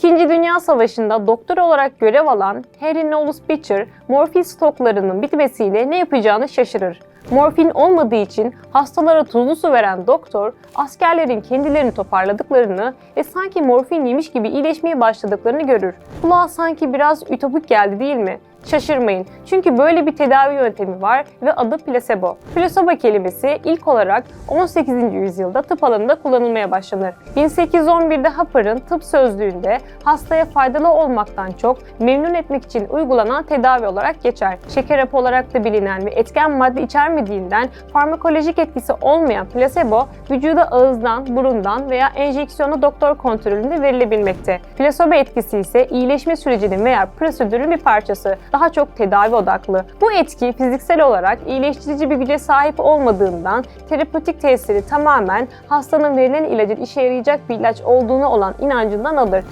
İkinci Dünya Savaşı'nda doktor olarak görev alan Harry Knowles Beecher, morfin stoklarının bitmesiyle ne yapacağını şaşırır. Morfin olmadığı için hastalara tuzlu su veren doktor, askerlerin kendilerini toparladıklarını ve sanki morfin yemiş gibi iyileşmeye başladıklarını görür. Kulağa sanki biraz ütopik geldi değil mi? Şaşırmayın çünkü böyle bir tedavi yöntemi var ve adı plasebo. Plasebo kelimesi ilk olarak 18. yüzyılda tıp alanında kullanılmaya başlanır. 1811'de Happer'ın tıp sözlüğünde hastaya faydalı olmaktan çok memnun etmek için uygulanan tedavi olarak geçer. Şeker hapı olarak da bilinen ve etken madde içermediğinden farmakolojik etkisi olmayan plasebo vücuda ağızdan, burundan veya enjeksiyonla doktor kontrolünde verilebilmekte. Plasebo etkisi ise iyileşme sürecinin veya prosedürün bir parçası. Daha çok tedavi odaklı. Bu etki fiziksel olarak iyileştirici bir güce sahip olmadığından terapötik tesiri tamamen hastanın verilen ilacın işe yarayacak bir ilaç olduğunu olan inancından alır.